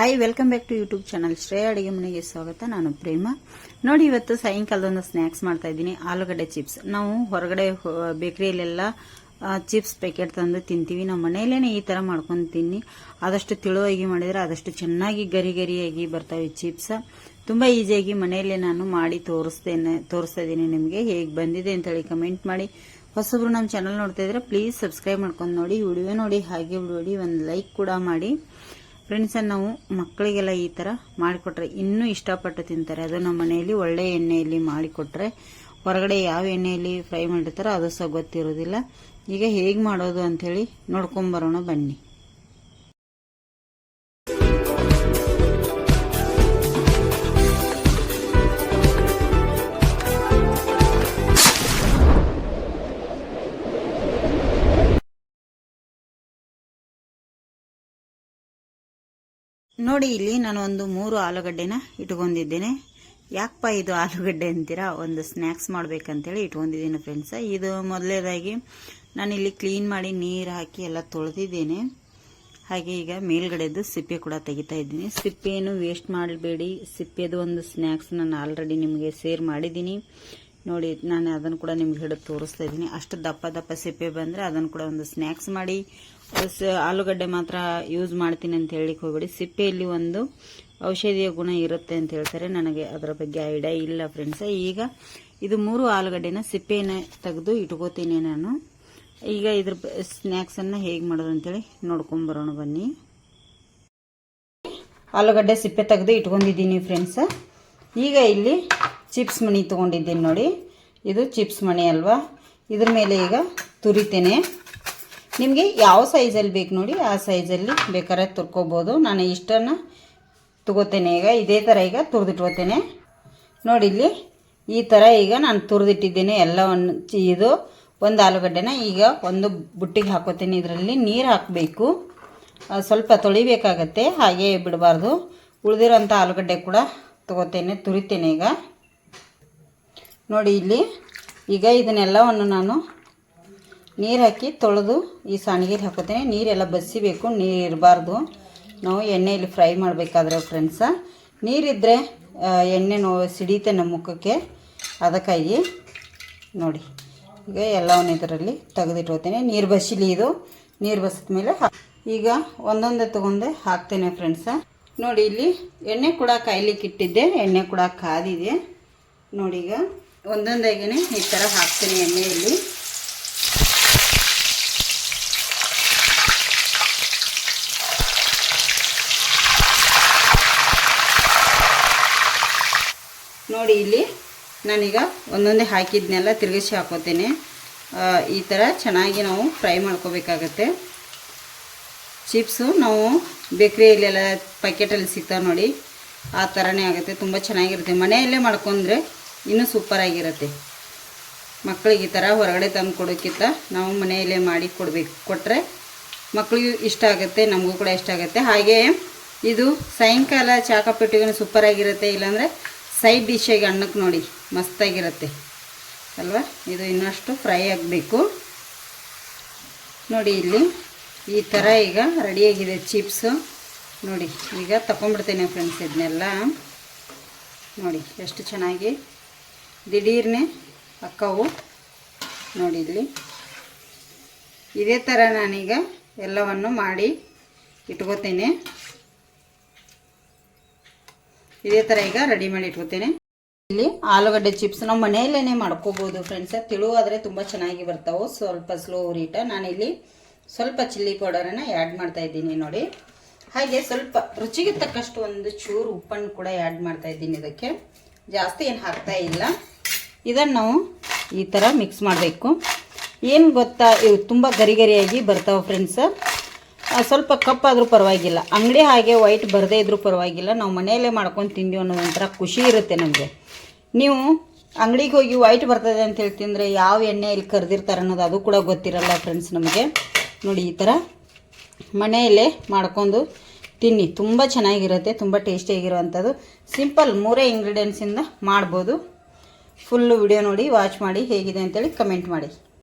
Hi welcome back to YouTube channel Shreya ಅಡುಗೆ ಮನೆಗೆ ಸ್ವಾಗತ. ನಾನು ಪ್ರೇಮ. ನೋಡಿ, ಇವತ್ತು ಸಾಯಂಕಾಲದೊಂದು ಸ್ನ್ಯಾಕ್ಸ್ ಮಾಡ್ತಾ ಇದ್ದೀನಿ. ಆಲೂಗಡ್ಡೆ ಚಿಪ್ಸ್ ನಾವು ಹೊರಗಡೆ ಬೇಕರಿಯಲ್ಲೆಲ್ಲ ಚಿಪ್ಸ್ ಪ್ಯಾಕೆಟ್ ತಂದು ತಿಂತೀವಿ. ನಮ್ಮ ಮನೆಯಲ್ಲೇ ಈ ಥರ ಮಾಡ್ಕೊಂಡು ತಿನ್ನಿ. ಆದಷ್ಟು ತಿಳುವಾಗಿ ಮಾಡಿದರೆ ಆದಷ್ಟು ಚೆನ್ನಾಗಿ ಗರಿ ಗರಿಯಾಗಿ ಬರ್ತಾವೆ ಚಿಪ್ಸ್ ತುಂಬ ಈಸಿಯಾಗಿ ಮನೆಯಲ್ಲೇ ನಾನು ಮಾಡಿ ತೋರಿಸ್ತೇನೆ, ತೋರಿಸ್ತಾ ಇದ್ದೀನಿ ನಿಮಗೆ. ಹೇಗೆ ಬಂದಿದೆ ಅಂತೇಳಿ ಕಮೆಂಟ್ ಮಾಡಿ. ಹೊಸಬ್ರು ನಮ್ಮ ಚಾನಲ್ ನೋಡ್ತಾ ಇದ್ರೆ ಪ್ಲೀಸ್ ಸಬ್ಸ್ಕ್ರೈಬ್ ಮಾಡ್ಕೊಂಡು ನೋಡಿ. ವಿಡಿಯೋ ನೋಡಿ, ಹಾಗೆ ನೋಡಿ ಒಂದು ಲೈಕ್ ಕೂಡ ಮಾಡಿ. ಫ್ರೆಂಡ್ಸ್ ನಾವು ಮಕ್ಕಳಿಗೆಲ್ಲ ಈ ಥರ ಮಾಡಿಕೊಟ್ರೆ ಇನ್ನೂ ಇಷ್ಟಪಟ್ಟು ತಿಂತಾರೆ. ಅದು ನಮ್ಮ ಮನೆಯಲ್ಲಿ ಒಳ್ಳೆ ಎಣ್ಣೆಯಲ್ಲಿ ಮಾಡಿಕೊಟ್ರೆ ಹೊರಗಡೆ ಯಾವ ಎಣ್ಣೆಯಲ್ಲಿ ಫ್ರೈ ಮಾಡಿರ್ತಾರೋ ಅದು ಸಹ ಗೊತ್ತಿರೋದಿಲ್ಲ ಈಗ ಹೇಗೆ ಮಾಡೋದು ಅಂಥೇಳಿ ನೋಡ್ಕೊಂಬರೋಣ ಬನ್ನಿ. ನೋಡಿ, ಇಲ್ಲಿ ನಾನು ಒಂದು ಮೂರು ಆಲೂಗಡ್ಡೆನ ಇಟ್ಕೊಂಡಿದ್ದೇನೆ. ಯಾಕಪ್ಪ ಇದು ಆಲೂಗಡ್ಡೆ ಅಂತೀರಾ? ಒಂದು ಸ್ನ್ಯಾಕ್ಸ್ ಮಾಡ್ಬೇಕಂತೇಳಿ ಇಟ್ಕೊಂಡಿದ್ದೀನಿ ಫ್ರೆಂಡ್ಸ ಇದು ಮೊದಲೇದಾಗಿ ಇಲ್ಲಿ ಕ್ಲೀನ್ ಮಾಡಿ ನೀರು ಹಾಕಿ ಎಲ್ಲ ತೊಳೆದಿದ್ದೇನೆ. ಹಾಗೆ ಈಗ ಮೇಲ್ಗಡೆದು ಸಿಪ್ಪೆ ಕೂಡ ತೆಗಿತಾ ಇದ್ದೀನಿ. ಸಿಪ್ಪೆಯನ್ನು ವೇಸ್ಟ್ ಮಾಡಬೇಡಿ. ಸಿಪ್ಪೆದು ಒಂದು ಸ್ನ್ಯಾಕ್ಸ್ ನಾನು ಆಲ್ರೆಡಿ ನಿಮಗೆ ಸೇರ್ ಮಾಡಿದ್ದೀನಿ. ನೋಡಿ, ನಾನು ಅದನ್ನು ಕೂಡ ನಿಮ್ಗೆ ಹಿಡಿದು ತೋರಿಸ್ತಾ ಇದ್ದೀನಿ. ಅಷ್ಟು ದಪ್ಪ ದಪ್ಪ ಸಿಪ್ಪೆ ಬಂದರೆ ಅದನ್ನು ಕೂಡ ಒಂದು ಸ್ನ್ಯಾಕ್ಸ್ ಮಾಡಿ ಆಲೂಗಡ್ಡೆ ಮಾತ್ರ ಯೂಸ್ ಮಾಡ್ತೀನಿ ಅಂತ ಹೇಳಿಕ್ಕೆ ಹೋಗ್ಬಿಡಿ. ಸಿಪ್ಪೆಯಲ್ಲಿ ಒಂದು ಔಷಧಿಯ ಗುಣ ಇರುತ್ತೆ ಅಂತ ಹೇಳ್ತಾರೆ. ನನಗೆ ಅದರ ಬಗ್ಗೆ ಐಡಿಯಾ ಇಲ್ಲ ಫ್ರೆಂಡ್ಸ್. ಈಗ ಇದು ಮೂರು ಆಲೂಗಡ್ಡೆನ ಸಿಪ್ಪೆನ ತೆಗೆದು ಇಟ್ಕೋತೀನಿ ನಾನು. ಈಗ ಇದ್ರ ಸ್ನ್ಯಾಕ್ಸನ್ನು ಹೇಗೆ ಮಾಡೋದು ಅಂತೇಳಿ ನೋಡ್ಕೊಂಬರೋಣ ಬನ್ನಿ. ಆಲೂಗಡ್ಡೆ ಸಿಪ್ಪೆ ತೆಗೆದು ಇಟ್ಕೊಂಡಿದ್ದೀನಿ ಫ್ರೆಂಡ್ಸ್. ಈಗ ಇಲ್ಲಿ ಚಿಪ್ಸ್ ಮಣಿ ತೊಗೊಂಡಿದ್ದೀನಿ ನೋಡಿ. ಇದು ಚಿಪ್ಸ್ ಮಣಿ ಅಲ್ವಾ? ಇದ್ರ ಮೇಲೆ ಈಗ ತುರಿತೇನೆ. ನಿಮಗೆ ಯಾವ ಸೈಜಲ್ಲಿ ಬೇಕು ನೋಡಿ, ಆ ಸೈಜಲ್ಲಿ ಬೇಕಾದ್ರೆ ತುರ್ಕೋಬೋದು. ನಾನು ಇಷ್ಟನ್ನು ತಗೋತೇನೆ ಈಗ. ಇದೇ ಥರ ಈಗ ತುರಿದಿಟ್ಕೋತೇನೆ. ನೋಡಿ ಇಲ್ಲಿ ಈ ಥರ ಈಗ ನಾನು ತುರಿದಿಟ್ಟಿದ್ದೇನೆ ಎಲ್ಲವನ್ನು. ಇದು ಒಂದು ಆಲೂಗಡ್ಡೆನ ಈಗ ಒಂದು ಬುಟ್ಟಿಗೆ ಹಾಕೋತೇನೆ. ಇದರಲ್ಲಿ ನೀರು ಹಾಕಬೇಕು. ಸ್ವಲ್ಪ ತೊಳಿಬೇಕಾಗತ್ತೆ. ಹಾಗೆ ಬಿಡಬಾರ್ದು. ಉಳಿದಿರೋಂಥ ಆಲೂಗಡ್ಡೆ ಕೂಡ ತಗೋತೇನೆ, ತುರಿತೇನೆ ಈಗ. ನೋಡಿ ಇಲ್ಲಿ. ಈಗ ಇದನ್ನೆಲ್ಲವನ್ನು ನಾನು ನೀರು ಹಾಕಿ ತೊಳೆದು ಈ ಸಾಣಿಗೆಲಿ ಹಾಕೋತೇನೆ. ನೀರೆಲ್ಲ ಬಸಿಬೇಕು ನೀರು ಇರಬಾರ್ದು. ನಾವು ಎಣ್ಣೆಯಲ್ಲಿ ಫ್ರೈ ಮಾಡಬೇಕಾದ್ರೆ ಫ್ರೆಂಡ್ಸ ನೀರಿದ್ದರೆ ಎಣ್ಣೆ ನೋ ಸಿಡಿಯುತ್ತೆ ನಮ್ಮ ಮುಖಕ್ಕೆ. ಅದಕ್ಕಾಗಿ ನೋಡಿ. ಈಗ ಎಲ್ಲವನ್ನು ಇದರಲ್ಲಿ ತೆಗೆದಿಟ್ಕೋತೇನೆ ನೀರು ಬಸಿಲಿ ಇದು. ನೀರು ಬಸಿದ ಮೇಲೆ ಈಗ ಒಂದೊಂದೇ ತೊಗೊಂಡೆ, ಹಾಕ್ತೇನೆ ಫ್ರೆಂಡ್ಸ ನೋಡಿ ಇಲ್ಲಿ ಎಣ್ಣೆ ಕೂಡ ಕಾಯ್ಲಿಕ್ಕೆ ಇಟ್ಟಿದ್ದೆ. ಎಣ್ಣೆ ಕೂಡ ಕಾದಿದೆ. ನೋಡಿ ಈಗ ಒಂದೊಂದಾಗೇ ಈ ಥರ ಹಾಕ್ತೀನಿ ಎಣ್ಣೆಯಲ್ಲಿ. ನೋಡಿ ಇಲ್ಲಿ ನಾನೀಗ ಒಂದೊಂದೇ ಹಾಕಿದ್ನೆಲ್ಲ ತಿರುಗಿಸಿ ಹಾಕೋತೀನಿ. ಈ ಥರ ಚೆನ್ನಾಗಿ ನಾವು ಫ್ರೈ ಮಾಡ್ಕೋಬೇಕಾಗತ್ತೆ. ಚಿಪ್ಸು ನಾವು ಬೇಕ್ರಿಯಲ್ಲೆಲ್ಲ ಪ್ಯಾಕೆಟಲ್ಲಿ ಸಿಗ್ತಾವೆ ನೋಡಿ. ಆ ಥರನೇ ಆಗುತ್ತೆ, ತುಂಬ ಚೆನ್ನಾಗಿರುತ್ತೆ. ಮನೆಯಲ್ಲೇ ಮಾಡ್ಕೊಂಡ್ರೆ ಇನ್ನೂ ಸೂಪರಾಗಿರುತ್ತೆ ಮಕ್ಕಳಿಗೆ ಈ ಥರ ಹೊರಗಡೆ ತಂದು ಕೊಡೋಕ್ಕಿಂತ ನಾವು ಮನೆಯಲ್ಲೇ ಮಾಡಿ ಕೊಡಬೇಕು. ಕೊಟ್ಟರೆ ಮಕ್ಕಳಿಗೂ ಇಷ್ಟ ಆಗುತ್ತೆ, ನಮಗೂ ಕೂಡ ಇಷ್ಟ ಆಗುತ್ತೆ. ಹಾಗೆ ಇದು ಸಾಯಂಕಾಲ ಚಾಕಪಟ್ಟಿಗೂ ಸೂಪರಾಗಿರುತ್ತೆ ಇಲ್ಲಾಂದರೆ ಸೈಡ್ ಡಿಶ್ಶಾಗಿ ಅನ್ನಕ್ಕೆ ನೋಡಿ, ಮಸ್ತಾಗಿರುತ್ತೆ. ಅಲ್ವಾ? ಇದು ಇನ್ನಷ್ಟು ಫ್ರೈ ಆಗಬೇಕು. ನೋಡಿ ಇಲ್ಲಿ, ಈ ಥರ ಈಗ ರೆಡಿಯಾಗಿದೆ ಚಿಪ್ಸು ನೋಡಿ, ಈಗ ತಗೊಂಡ್ಬಿಡ್ತೇನೆ ಫ್ರೆಂಡ್ಸ್ ಇದನ್ನೆಲ್ಲ. ನೋಡಿ, ಎಷ್ಟು ಚೆನ್ನಾಗಿ ದಿಢೀರ್ನೆ ಅಕ್ಕವು. ನೋಡಿ ಇಲ್ಲಿ. ಇದೇ ಥರ ನಾನೀಗ ಎಲ್ಲವನ್ನು ಮಾಡಿ ಇಟ್ಕೋತೇನೆ. ಇದೇ ಥರ ಈಗ ರೆಡಿ ಮಾಡಿ ಇಟ್ಕೋತೇನೆ. ಇಲ್ಲಿ ಆಲೂಗಡ್ಡೆ ಚಿಪ್ಸ್ ನಾವು ಮನೆಯಲ್ಲೇ ಮಾಡ್ಕೋಬೋದು ಫ್ರೆಂಡ್ಸ್ ತಿಳುವಾದರೆ ತುಂಬ ಚೆನ್ನಾಗಿ ಬರ್ತಾವೆ. ಸ್ವಲ್ಪ ಸ್ಲೋ ಉರಿಟ ನಾನಿಲ್ಲಿ ಸ್ವಲ್ಪ ಚಿಲ್ಲಿ ಪೌಡರನ್ನು ಆ್ಯಡ್ ಮಾಡ್ತಾ ಇದ್ದೀನಿ ನೋಡಿ. ಹಾಗೆ ಸ್ವಲ್ಪ ರುಚಿಗೆ ತಕ್ಕಷ್ಟು ಒಂದು ಚೂರು ಉಪ್ಪನ್ನು ಕೂಡ ಆ್ಯಡ್ ಮಾಡ್ತಾ ಇದ್ದೀನಿ ಇದಕ್ಕೆ. ಜಾಸ್ತಿ ಏನು ಹಾಕ್ತಾ ಇಲ್ಲ. ಇದನ್ನು ನಾವು ಈ ಥರ ಮಿಕ್ಸ್ ಮಾಡಬೇಕು. ಏನು ಗೊತ್ತಾ? ಇವು ತುಂಬ ಗರಿ ಗರಿಯಾಗಿ ಬರ್ತಾವೆ ಫ್ರೆಂಡ್ಸ್ ಸ್ವಲ್ಪ ಕಪ್ಪಾದರೂ ಪರವಾಗಿಲ್ಲ. ಅಂಗಡಿ ಹಾಗೆ ವೈಟ್ ಬರದೇ ಇದ್ರೂ ಪರವಾಗಿಲ್ಲ. ನಾವು ಮನೆಯಲ್ಲೇ ಮಾಡ್ಕೊಂಡು ತಿಂದೀವಿ ಅನ್ನೋ ಒಂಥರ ಖುಷಿ ಇರುತ್ತೆ ನಮಗೆ. ನೀವು ಅಂಗಡಿಗೆ ಹೋಗಿ ವೈಟ್ ಬರ್ತದೆ ಅಂತ ಹೇಳಿ ತಿಂದರೆ ಯಾವ ಎಣ್ಣೆ ಇಲ್ಲಿ ಕರೆದಿರ್ತಾರೆ ಅನ್ನೋದು ಅದು ಕೂಡ ಗೊತ್ತಿರಲ್ಲ ಫ್ರೆಂಡ್ಸ್ ನಮಗೆ. ನೋಡಿ ಈ ಥರ ಮನೆಯಲ್ಲೇ ಮಾಡ್ಕೊಂಡು ತಿನ್ನಿ. ತುಂಬ ಚೆನ್ನಾಗಿರುತ್ತೆ, ತುಂಬ ಟೇಸ್ಟಿಯಾಗಿರುವಂಥದ್ದು ಸಿಂಪಲ್ ಮೂರೇ ಇಂಗ್ರೀಡಿಯೆಂಟ್ಸಿಂದ ಮಾಡ್ಬೋದು. ಫುಲ್ಲು ವಿಡಿಯೋ ನೋಡಿ ವಾಚ್ ಮಾಡಿ ಹೇಗಿದೆ ಅಂತೇಳಿ ಕಮೆಂಟ್ ಮಾಡಿ.